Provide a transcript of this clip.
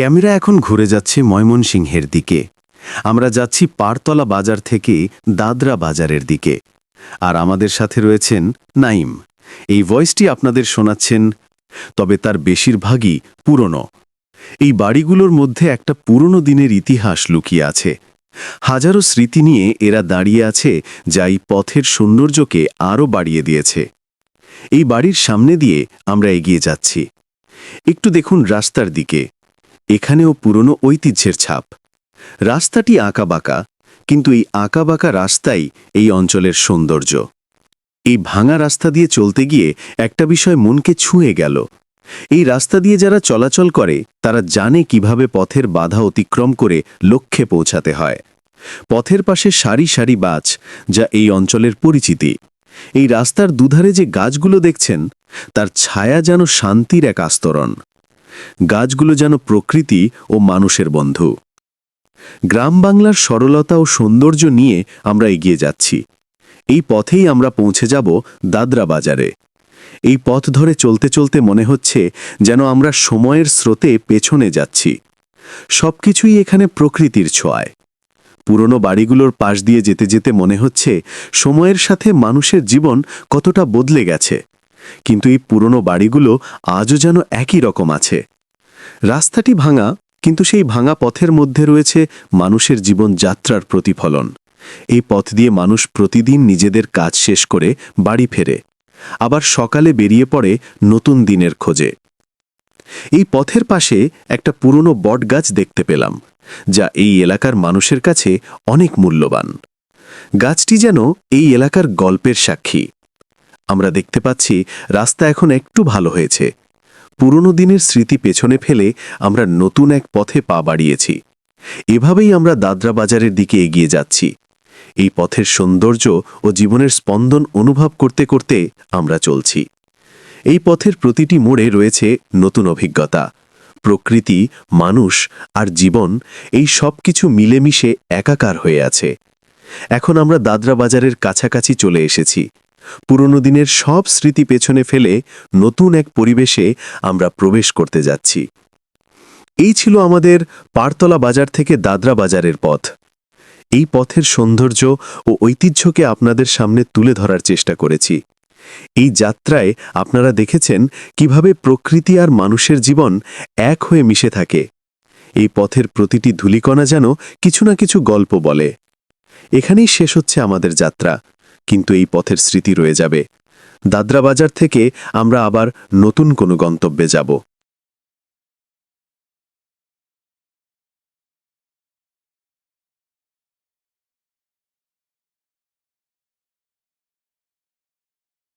Camera এখন ঘুরে যাচ্ছে ময়মনসিংহের দিকে। আমরা যাচ্ছি পারতলা বাজার থেকে দাদরা বাজারের দিকে। আর আমাদের সাথে রয়েছেন নাইম। এই ভয়েসটি আপনাদের শোনাচ্ছেন, তবে তার বেশিরভাগই পুরনো। এই বাড়িগুলোর মধ্যে একটা পুরনো দিনের ইতিহাস লুকিয়ে আছে। হাজারো স্মৃতি নিয়ে এরা দাঁড়িয়ে আছে, যা এই পথের সৌন্দর্যকে আরও বাড়িয়ে দিয়েছে। এই বাড়ির সামনে দিয়ে আমরা এগিয়ে যাচ্ছি। একটু দেখুন রাস্তার দিকে। এখানেও পুরনো ঐতিহ্যের ছাপ। রাস্তাটি আঁকাবাঁকা, কিন্তু এই আঁকাবাঁকা রাস্তাই এই অঞ্চলের সৌন্দর্য। এই ভাঙা রাস্তা দিয়ে চলতে গিয়ে একটা বিষয় মনকে ছুঁয়ে গেল। এই রাস্তা দিয়ে যারা চলাচল করে, তারা জানে কীভাবে পথের বাধা অতিক্রম করে লক্ষ্যে পৌঁছাতে হয়। পথের পাশে সারি সারি বাছ, যা এই অঞ্চলের পরিচিতি। এই রাস্তার দুধারে যে গাছগুলো দেখছেন, তার ছায়া যেন শান্তির এক আস্তরণ। গাছগুলো যেন প্রকৃতি ও মানুষের বন্ধু। গ্রাম বাংলার সরলতা ও সৌন্দর্য নিয়ে আমরা এগিয়ে যাচ্ছি। এই পথেই আমরা পৌঁছে যাব দাদরা বাজারে। এই পথ ধরে চলতে চলতে মনে হচ্ছে যেন আমরা সময়ের স্রোতে পেছনে যাচ্ছি। সবকিছুই এখানে প্রকৃতির ছোঁয়ায়। পুরনো বাড়িগুলোর পাশ দিয়ে যেতে যেতে মনে হচ্ছে সময়ের সাথে মানুষের জীবন কতটা বদলে গেছে। কিন্তু এই পুরনো বাড়িগুলো আজও যেন একই রকম আছে। রাস্তাটি ভাঙা, কিন্তু সেই ভাঙা পথের মধ্যে রয়েছে মানুষের জীবন যাত্রার প্রতিফলন। এই পথ দিয়ে মানুষ প্রতিদিন নিজেদের কাজ শেষ করে বাড়ি ফেরে। আবার সকালে বেরিয়ে পড়ে নতুন দিনের খোঁজে। এই পথের পাশে একটা পুরনো বটগাছ দেখতে পেলাম, যা এই এলাকার মানুষের কাছে অনেক মূল্যবান। গাছটি যেন এই এলাকার গল্পের সাক্ষী। আমরা দেখতে পাচ্ছি রাস্তা এখন একটু ভালো হয়েছে। পুরনো দিনের স্মৃতি পেছনে ফেলে আমরা নতুন এক পথে পা বাড়িয়েছি। এভাবেই আমরা দাদরা বাজারের দিকে এগিয়ে যাচ্ছি। এই পথের সৌন্দর্য ও জীবনের স্পন্দন অনুভব করতে করতে আমরা চলছি। এই পথের প্রতিটি মোড়ে রয়েছে নতুন অভিজ্ঞতা। প্রকৃতি, মানুষ আর জীবন এই সব কিছু মিলেমিশে একাকার হয়ে আছে। এখন আমরা দাদরা বাজারের কাছাকাছি চলে এসেছি। পুরনো দিনের সব স্মৃতি পেছনে ফেলে নতুন এক পরিবেশে আমরা প্রবেশ করতে যাচ্ছি। এই ছিল আমাদের পারতলা বাজার থেকে দাদরা বাজারের পথ। এই পথের সৌন্দর্য ও ঐতিহ্যকে আপনাদের সামনে তুলে ধরার চেষ্টা করেছি। এই যাত্রায় আপনারা দেখেছেন কীভাবে প্রকৃতি আর মানুষের জীবন এক হয়ে মিশে থাকে। এই পথের প্রতিটি ধূলিকণা যেন কিছু না কিছু গল্প বলে। এখানেই শেষ হচ্ছে আমাদের যাত্রা। কিন্তু এই পথের স্মৃতি রয়ে যাবে। দাদরা বাজার থেকে আমরা আবার নতুন কোনো গন্তব্যে যাব।